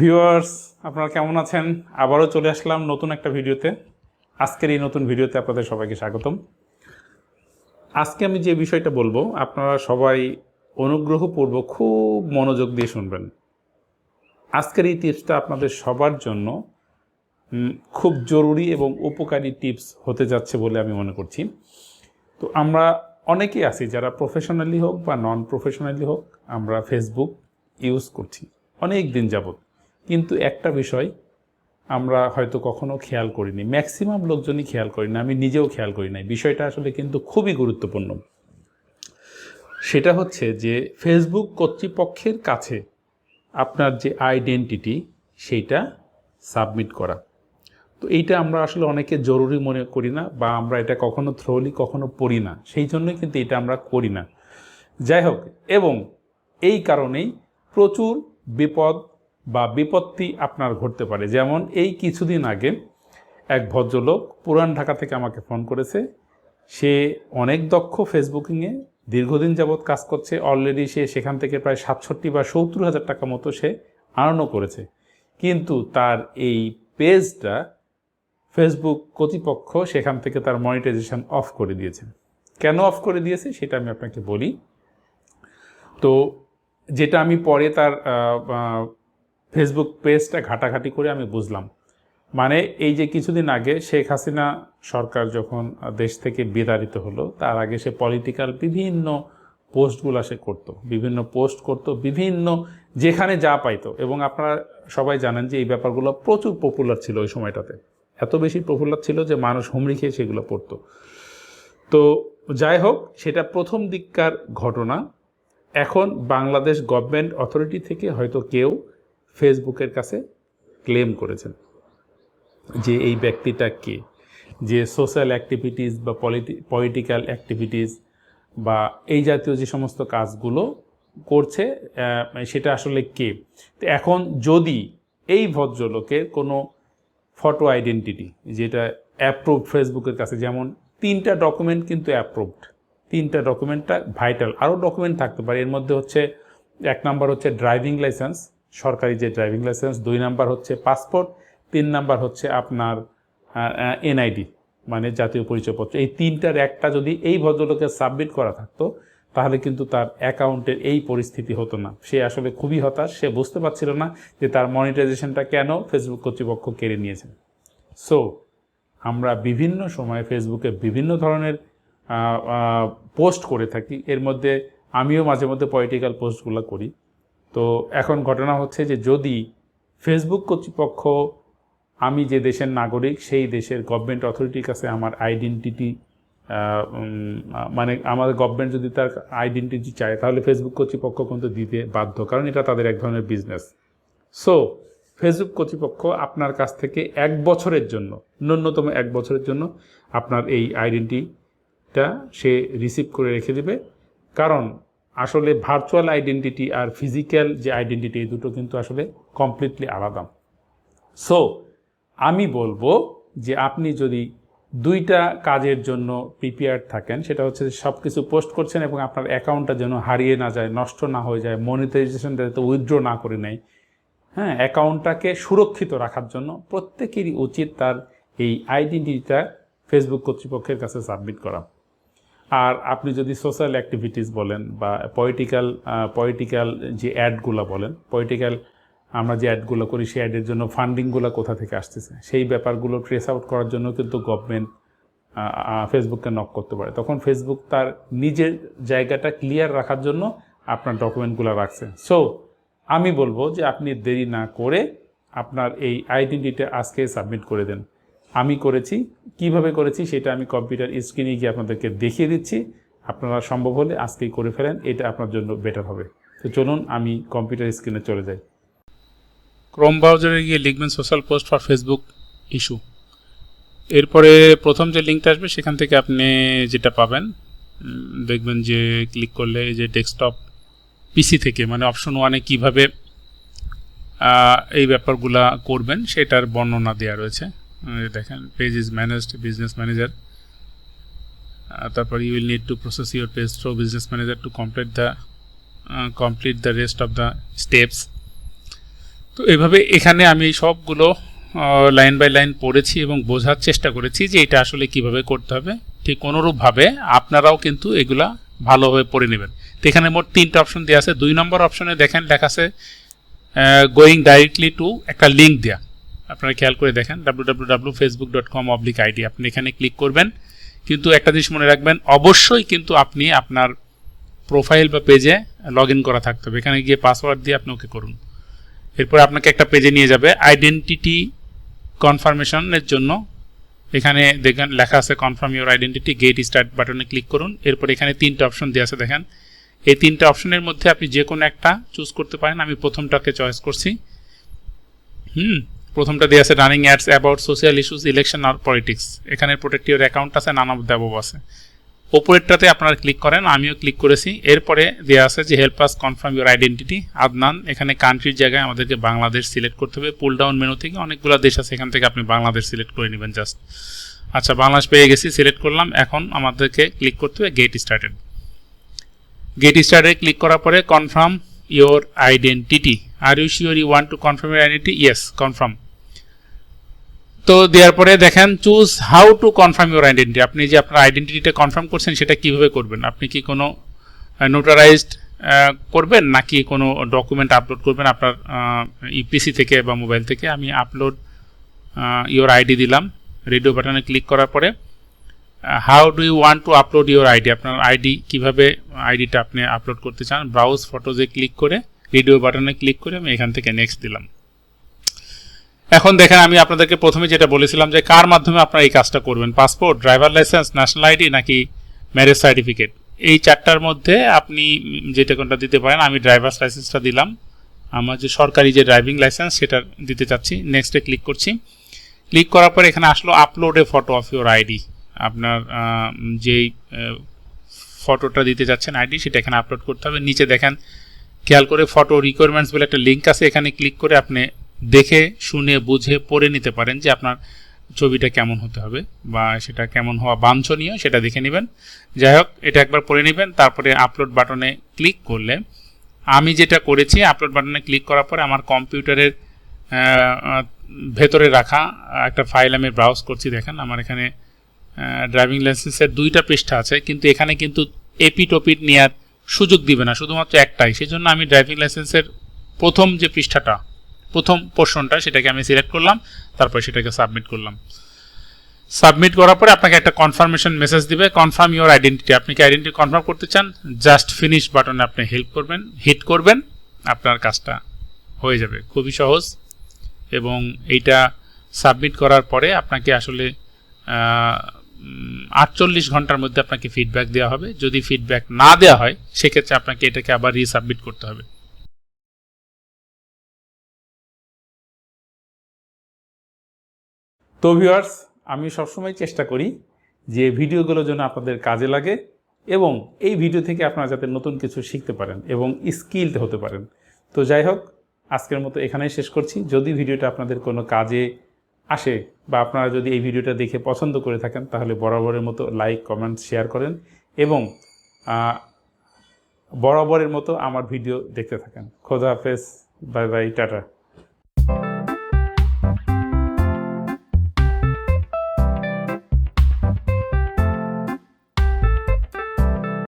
Viewers, আপনারা কেমন আছেন? আবারও চলে আসলাম নতুন একটা ভিডিওতে। আজকের এই নতুন ভিডিওতে আপনাদের সবাইকে স্বাগতম। আজকে আমি যে বিষয়টা বলব, আপনারা সবাই অনুগ্রহপূর্বক খুব মনোযোগ দিয়ে শুনবেন। আজকের এই টিপসটা আপনাদের সবার জন্য খুব জরুরি এবং উপকারী টিপস হতে যাচ্ছে বলে আমি মনে করছি। তো আমরা অনেকেই আছি, যারা প্রফেশনালি হোক বা নন প্রফেশনালি হোক, আমরা ফেসবুক ইউজ করছি। অনেক দিন যাবত কিন্তু একটা বিষয় আমরা হয়তো কখনো খেয়াল করিনি। ম্যাক্সিমাম লোকজনই খেয়াল করি না আমি নিজেও খেয়াল করি নাই। বিষয়টা আসলে কিন্তু খুবই গুরুত্বপূর্ণ। সেটা হচ্ছে যে ফেসবুক কর্তৃপক্ষের কাছে আপনার যে আইডেন্টিটি সেইটা সাবমিট করা। তো এইটা আমরা আসলে অনেকে জরুরি মনে করি না বা আমরা এটা কখনো থ্রোলি কখনো পড়ি না। সেই জন্যই কিন্তু এটা আমরা করি না। যাই হোক, এবং এই কারণেই প্রচুর বিপদ বা বিপত্তি আপনার ঘটতে পারে। যেমন এই কিছুদিন আগে এক ভদ্রলোক পুরান ঢাকা থেকে আমাকে ফোন করেছে। সে অনেক দক্ষ ফেসবুকিংয়ে দীর্ঘদিন যাবৎ কাজ করছে। অলরেডি সে সেখান থেকে প্রায় সাতষট্টি বা সত্তর হাজার টাকা মতো সে আর্নও করেছে। কিন্তু তার এই পেজটা ফেসবুক কর্তৃপক্ষ সেখান থেকে তার মনিটাইজেশন অফ করে দিয়েছে। কেন অফ করে দিয়েছে সেটা আমি আপনাকে বলি। তো যেটা আমি পরে তার ফেসবুক পেজটা ঘাটাঘাটি করে আমি বুঝলাম। মানে এই যে কিছুদিন আগে শেখ হাসিনা সরকার যখন দেশ থেকে বিতাড়িত হলো, তার আগে সে পলিটিক্যাল বিভিন্ন পোস্টগুলো সে করত, বিভিন্ন পোস্ট করত, বিভিন্ন যেখানে যা পাইতো। এবং আপনারা সবাই জানেন যে এই ব্যাপারগুলো প্রচুর পপুলার ছিল ওই সময়টাতে। এত বেশি পপুলার ছিল যে মানুষ হুমড়ি খেয়ে সেগুলো পড়তো। তো যাই হোক, সেটা প্রথম দিককার ঘটনা। এখন বাংলাদেশ গভর্নমেন্ট অথরিটি থেকে হয়তো কেউ ফেসবুকের কাছে ক্লেম করেছেন যে এই ব্যক্তিটা কে? যে সোশ্যাল অ্যাক্টিভিটিস বা পলিটি, পলিটিক্যাল অ্যাক্টিভিটিস বা এই জাতীয় যে সমস্ত কাজগুলো করছে সেটা আসলে কে? তো এখন যদি এই ভদ্রলোকের কোনো ফটো আইডেন্টিটি যেটা অ্যাপ্রুভ ফেসবুকের কাছে, যেমন তিনটা ডকুমেন্ট কিন্তু অ্যাপ্রুভড তিনটা ডকুমেন্টটা ভাইটাল আরও ডকুমেন্ট থাকতে পারে। এর মধ্যে হচ্ছে, এক নাম্বার হচ্ছে ড্রাইভিং লাইসেন্স সরকারি যে ড্রাইভিং লাইসেন্স, দুই নাম্বার হচ্ছে পাসপোর্ট, তিন নাম্বার হচ্ছে আপনার এনআইডি মানে জাতীয় পরিচয়পত্র। এই তিনটার একটা যদি এই ভদ্রলোকে সাবমিট করা থাকতো, তাহলে কিন্তু তার অ্যাকাউন্টের এই পরিস্থিতি হতো না। সে আসলে খুবই হতাশ, সে বুঝতে পারছিল না যে তার মনিটাইজেশনটা কেন ফেসবুক কর্তৃপক্ষ কেড়ে নিয়েছে। সো আমরা বিভিন্ন সময়ে ফেসবুকে বিভিন্ন ধরনের পোস্ট করে থাকি। এর মধ্যে আমিও মাঝে মধ্যে পলিটিক্যাল পোস্টগুলো করি। তো এখন ঘটনা হচ্ছে যে যদি ফেসবুক কর্তৃপক্ষ, আমি যে দেশের নাগরিক, সেই দেশের গভর্নমেন্ট অথরিটির কাছে আমার আইডেন্টিটি মানে আমাদের গভর্নমেন্ট যদি তার আইডেন্টিটি চায়, তাহলে ফেসবুক কর্তৃপক্ষ কিন্তু দিতে বাধ্য, কারণ এটা তাদের এক ধরনের বিজনেস সো ফেসবুক কর্তৃপক্ষ আপনার কাছ থেকে এক বছরের জন্য, ন্যূনতম এক বছরের জন্য আপনার এই আইডেন্টিটা সে রিসিভ করে রেখে দেবে। কারণ আসলে ভার্চুয়াল আইডেন্টিটি আর ফিজিক্যাল যে আইডেন্টিটি এই দুটো কিন্তু আসলে কমপ্লিটলি আলাদা। সো আমি বলব যে আপনি যদি দুইটা কাজের জন্য প্রিপেয়ার থাকেন, সেটা হচ্ছে সব কিছু পোস্ট করছেন এবং আপনার অ্যাকাউন্টটা যেন হারিয়ে না যায়, নষ্ট না হয়ে যায় মনিটাইজেশনটা যাতে উইথড্র না করে নেয় হ্যাঁ অ্যাকাউন্টটাকে সুরক্ষিত রাখার জন্য প্রত্যেকেরই উচিত তার এই আইডেন্টিটিটা ফেসবুক কর্তৃপক্ষের কাছে সাবমিট করা। আর আপনি যদি সোশ্যাল অ্যাক্টিভিটিস বলেন বা পলিটিক্যাল পলিটিক্যাল যে অ্যাডগুলো বলেন পলিটিক্যাল আমরা যে অ্যাডগুলো করি, সেই অ্যাডের জন্য ফান্ডিংগুলো কোথা থেকে আসতেছে? সেই ব্যাপারগুলো ট্রেস আউট করার জন্য কিন্তু গভর্নমেন্ট ফেসবুককে নক করতে পারে। তখন ফেসবুক তার নিজের জায়গাটা ক্লিয়ার রাখার জন্য আপনার ডকুমেন্টগুলো রাখছে। সো আমি বলব যে আপনি দেরি না করে আপনার এই আইডেন্টিটা আজকে সাবমিট করে দেন। আমি করেছি, কীভাবে করেছি সেটা আমি কম্পিউটার স্ক্রিনে গিয়ে আপনাদেরকে দেখিয়ে দিচ্ছি। আপনারা সম্ভব হলে আজকেই করে ফেলেন, এটা আপনার জন্য বেটার হবে। তো চলুন আমি কম্পিউটার স্ক্রিনে চলে যাই। ক্রোম ব্রাউজারে গিয়ে লিখবেন social post for Facebook issue এরপরে প্রথম যে লিঙ্কটা আসবে, সেখান থেকে আপনি যেটা পাবেন দেখবেন যে ক্লিক করলে যে ডেস্কটপ পিসি থেকে মানে অপশন ওয়ানে কীভাবে এই ব্যাপারগুলা করবেন, সেটার বর্ণনা দেওয়া রয়েছে। দেখেন page is managed business manager তারপর you will need to process your page through business manager to complete the complete the rest of the steps তো এইভাবে এখানে আমি সবগুলো লাইন বাই লাইন পড়েছি এবং বোঝার চেষ্টা করেছি যে এটা আসলে কীভাবে করতে হবে। ঠিক অনুরূপভাবে আপনারাও কিন্তু এগুলা ভালোভাবে পড়ে নেবেন। তো এখানে মোট তিনটা অপশন দেওয়া আছে। দুই নম্বর অপশনে দেখেন লেখা আছে গোয়িং ডাইরেক্টলি টু একটা লিঙ্ক দেওয়া আপনারা খেয়াল করে দেখেন W Facebook dot com oblique ID আপনি এখানে ক্লিক করবেন। কিন্তু একটা জিনিস মনে রাখবেন, অবশ্যই কিন্তু আপনি আপনার প্রোফাইল বা পেজে লগ ইন করা থাকতে হবে। এখানে গিয়ে পাসওয়ার্ড দিয়ে আপনি ওকে করুন। এরপরে আপনাকে একটা পেজে নিয়ে যাবে আইডেন্টিটি কনফার্মেশনের জন্য। এখানে দেখেন, লেখা আছে confirm your identity get start বাটনে ক্লিক করুন। এরপর এখানে তিনটা অপশন দেওয়া আছে, দেখেন। এই তিনটা অপশনের মধ্যে আপনি যে কোনো একটা চুজ করতে পারেন। আমি প্রথমটাকে চয়েস করছি। হুম প্রথমটা দেওয়া আছে running ads about social issues election R politics এখানে প্রোটেক্ট ইউর অ্যাকাউন্ট আছে নানা দেবব আছে। ওপরেরটাতে আপনারা ক্লিক করেন, আমিও ক্লিক করেছি। এরপরে দেওয়া আছে যে help us confirm your identity Adnan, এখানে কান্ট্রির জায়গায় আমাদেরকে বাংলাদেশ সিলেক্ট করতে হবে। পুল ডাউন মেনু থেকে অনেকগুলো দেশ আছে, এখান থেকে আপনি বাংলাদেশ সিলেক্ট করে নেবেন জাস্ট আচ্ছা বাংলাদেশ পেয়ে গেছি সিলেক্ট করলাম। এখন আমাদেরকে ক্লিক করতে হবে গেট স্টার্টেড গেট স্টার্টে ক্লিক করার পরে confirm your identity are you sure you want to confirm your identity yes confirm তো দেওয়ার পরে দেখেন choose how to confirm your identity আপনি যে আপনার আইডেন্টিটিটা কনফার্ম করছেন, সেটা কীভাবে করবেন? আপনি কি কোনো নোটারাইজড করবেন? নাকি কোনো ডকুমেন্ট আপলোড করবেন? আপনার ইপিসি থেকে বা মোবাইল থেকে আমি আপলোড ইওর আইডি দিলাম। রেডিও বাটনে ক্লিক করার পরে how do you want to upload your ID আপনার আইডি কীভাবে আইডিটা আপনি আপলোড করতে চান? ব্রাউজ ফটোজে ক্লিক করে রেডিও বাটনে ক্লিক করে আমি এখান থেকে নেক্সট দিলাম। এখন দেখেন আমি আপনাদেরকে প্রথমে যেটা বলেছিলাম যে কার মাধ্যমে আপনারা এই কাজটা করবেন? Passport driver licence national ID নাকি ম্যারেজ সার্টিফিকেট এই চারটার মধ্যে আপনি যেটা কোনটা দিতে পারেন, আমি ড্রাইভার লাইসেন্সটা দিলাম। আমার যে সরকারি যে ড্রাইভিং লাইসেন্স সেটা দিতে চাচ্ছি। নেক্সটে ক্লিক করছি। ক্লিক করার পর এখানে আসলো upload a photo of your ID আপনার যেই ফটোটা দিতে যাচ্ছেন আইডি সেটা এখানে আপলোড করতে হবে। নিচে দেখেন খেয়াল করে ফটো রিকোয়ারমেন্টস বলে একটা লিঙ্ক আছে, এখানে ক্লিক করে আপনি দেখে, শুনে, বুঝে, পড়ে নিতে পারেন যে আপনার ছবিটা কেমন হতে হবে বা সেটা কেমন হওয়া বাঞ্ছনীয়, সেটা দেখে নেবেন। যাই হোক, এটা একবার পড়ে নেবেন, তারপরে আপলোড বাটনে ক্লিক করলে আমি যেটা করেছি আপলোড বাটনে ক্লিক করার পরে আমার কম্পিউটারের ভেতরে রাখা একটা ফাইল আমি ব্রাউজ করছি, দেখেন আমার এখানে ড্রাইভিং লাইসেন্সের দুইটা পৃষ্ঠা আছে, কিন্তু এখানে কিন্তু এপিট ওপিট নেওয়ার সুযোগ দিবে না, শুধুমাত্র একটাই। সেজন্য আমি ড্রাইভিং লাইসেন্সের প্রথম যে পৃষ্ঠাটা, প্রথম পোর্শনটা সেটাকে আমি সিলেক্ট করলাম, তারপর সেটাকে সাবমিট করলাম। সাবমিট করার পরে আপনাকে একটা কনফার্মেশন মেসেজ দিবে কনফার্ম ইউর আইডেন্টিটি আপনি কি আইডেন্টি কনফার্ম করতে চান? জাস্ট ফিনিশ বাটনে আপনি হেল্প করবেন হিট করবেন, আপনার কাজটা হয়ে যাবে। খুবই সহজ। এবং এইটা সাবমিট করার পরে আপনাকে আসলে আটচল্লিশ ঘণ্টার মধ্যে আপনাকে ফিডব্যাক দেওয়া হবে। যদি ফিডব্যাক না দেওয়া হয়, সেক্ষেত্রে আপনাকে এটাকে আবার রিসাবমিট করতে হবে। তো ভিউয়ার্স আমি সবসময় চেষ্টা করি যে ভিডিওগুলো যেন আপনাদের কাজে লাগে এবং এই ভিডিও থেকে আপনারা যাতে নতুন কিছু শিখতে পারেন এবং স্কিলড হতে পারেন। তো যাই হোক, আজকের মতো এখানেই শেষ করছি। যদি ভিডিওটা আপনাদের কোনো কাজে আসে বা আপনারা যদি এই ভিডিওটা দেখে পছন্দ করে থাকেন, তাহলে বরাবরের মতো লাইক কমেন্ট শেয়ার করেন এবং বরাবরের মতো আমার ভিডিও দেখতে থাকেন। খোদা হাফেজ, বাই বাই, টাটা।